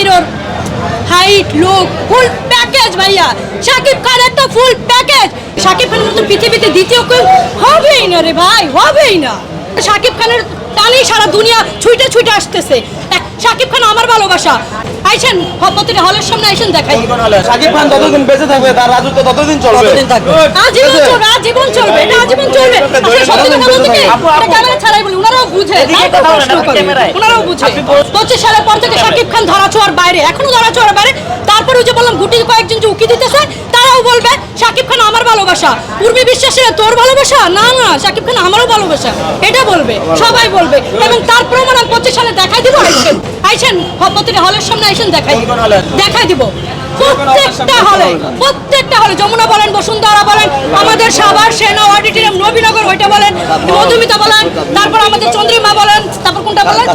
হিরোর height look full package ভাইয়া। শাকিব খান একটা ফুল প্যাকেজ শাকিব খানের মতো পৃথিবীতে দ্বিতীয় কেউ হবেই না রে ভাই, হবেই না। শাকিব খানের টানেই সারা দুনিয়া ছুটে ছুটে আসতেছে। শাকিব খান আমার ভালোবাসা। আইসেন হ- প্রতিটা হলের সামনে আইসেন দেখাই। সাকিব খান যতদিন বেঁচে থাকবে তার রাজত্ব ততদিন চলবে। ততদিন থাকবে। আজীবন চলবে আজীবন চলবে এটা আজীবন চলবে। আসলে সত্যি কথা বলতে কি? এটা ক্যামেরা ছাড়াই বলি ওনারাও বুঝে। ওনারাও বুঝে। পঁচিশ সালের পর থেকে শাকিব খান ধরা ছোঁয়ার বাইরে এখনও ধরা ছোঁয়ার বাইরে। তারপরে ওই যে বললাম গুটি কয়েকজন যে উকি দিতেছে তারাও বলবে শাকিব খান আমার ভালোবাসা। পূর্বী বিশ্বাসের তোর ভালোবাসা? না না শাকিব খান আমারও ভালোবাসা। এটা বলবে সবাই বলবে। এবং তার প্রমাণ আমি পঁচিশ সালে দেখাই দিব আইসেন আইসেন প্রতিটা হলের সামনে আইসেন দেখাই। দেখাই দিব। প্রত্যেকটা হলে প্রত্যেকটা হলে, যমুনা বলেন, বসুন্ধরা বলেন, আমাদের সাভার, সেনা অডিটোরিয়াম নবীনগর ওইটা বলেন, মধুমিতা বলেন, তারপর আমাদের চন্দ্রিমা বলেন, তারপর কোনটা বলেন?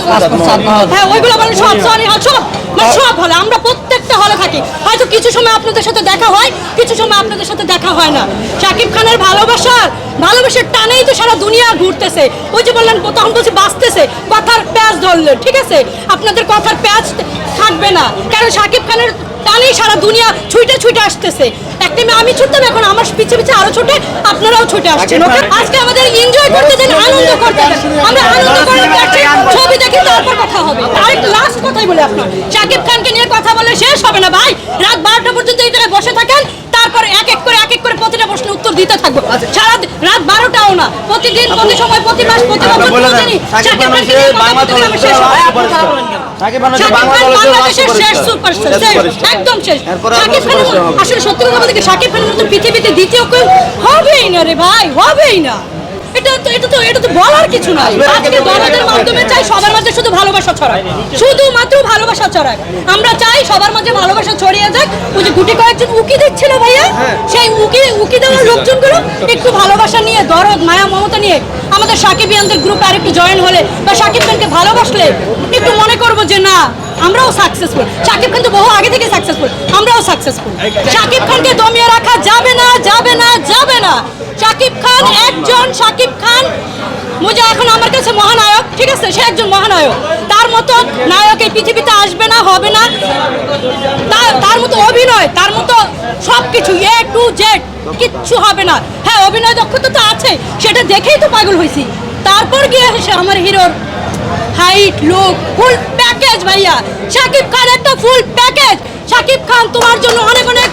হ্যাঁ ওইগুলো বলেন, সব হল সব মানে সব হলে, আমরা প্রত্যেকটা হলে থাকি। হয়তো কিছু সময় আপনাদের সাথে দেখা হয়, কিছু সময় আপনাদের সাথে দেখা হয় না। শাকিব খানের ভালোবাসার ভালোবাসার টানেই তো সারা দুনিয়া ঘুরতেছে। ওই যে বললেন তখন বলছি, বাঁচতেছে। কথার প্যাঁচ ধরলেন, ঠিক আছে? আপনাদের কথার প্যাঁচ থাকবে না। কারণ শাকিব খানের টানেই সারা দুনিয়া ছুটে ছুটে আসতেছে। একটা মেয়ে আমি ছুটতাম এখন আমার পিছে পিছে আরও ছুটে আপনারাও ছুটে আসছেন ওকে আজকে আমাদের এনজয় করতে দেন আনন্দ করতে দেন। আমরা আনন্দ করতে যাচ্ছি ছবি দেখে তারপর কথা হবে। আরেকটা লাস্ট কথাই বলি আপনার। শাকিব খানকে নিয়ে কথা বলে শেষ হবে না ভাই। রাত বারোটা পর্যন্ত এই জায়গায় বসে থাকেন তারপরে এক এক করে এক এক করে প্রতিটা প্রশ্নের উত্তর দিতে থাকব। সারা রাত বারোটাও না প্রতিদিন প্রতি সময় প্রতি মাস প্রতি বছর সাকিব খান শাকিব খানকে নিয়ে কথা বলতে শেষ হবে। সাকিব খান হচ্ছে বাংলা দলের বাংলাদেশের শেষ সুপারস্টার একদম শেষ। আসলে সত্যি কথা বলতে কি শাকিব খানের মতো পৃথিবীতে দ্বিতীয় কেউ হবেই না রে ভাই হবেই না। এটা তো এটা তো এটা তো বলার কিছু নাই। আজকে মাধ্যমে চাই সবার মাঝে শুধু ভালোবাসা ছড়ায় শুধুমাত্র ভালোবাসা ছড়ায় আমরা চাই সবার মাঝে ভালোবাসা ছড়িয়ে যাক। ওই যে গুটি কয়েকজন উকি দিচ্ছিল ভাইয়া। সেই উকি দেওয়ার লোকজনগুলো একটু ভালোবাসা নিয়ে দরদ মায়া মমতা নিয়ে আমাদের সাকিব ইয়ানদের গ্রুপে আরেকটু জয়েন হলে বা সাকিব খানকে ভালোবাসলে একটু মনে করব যে না আমরাও সাকসেসফুল সাকিব খান তো বহু আগে থেকে সাকসেসফুল আমরাও সাকসেসফুল সাকিব খানকে দমিয়ে রাখা যাবে না যাবে না যাবে না। সাকিব খান একজন সাকিব খান। মুজা এখন আমার কাছে মহানায়ক ঠিক আছে? সে একজন মহানায়ক। মতো নায়ক এই পৃথিবীতে আসবে না হবে না। তার- মতো অভিনয় তার মতো সব কিছু এ টু জেড কিচ্ছু হবে না। হ্যাঁ অভিনয় দক্ষতা তো আছে সেটা দেখেই তো পাগল হয়েছি তারপর গিয়ে এসে আমার হিরোর হাইট লুক ফুল প্যাকেজ ভাইয়া। শাকিব খান একটা ফুল প্যাকেজ শাকিব খান তোমার জন্য অনেক অনেক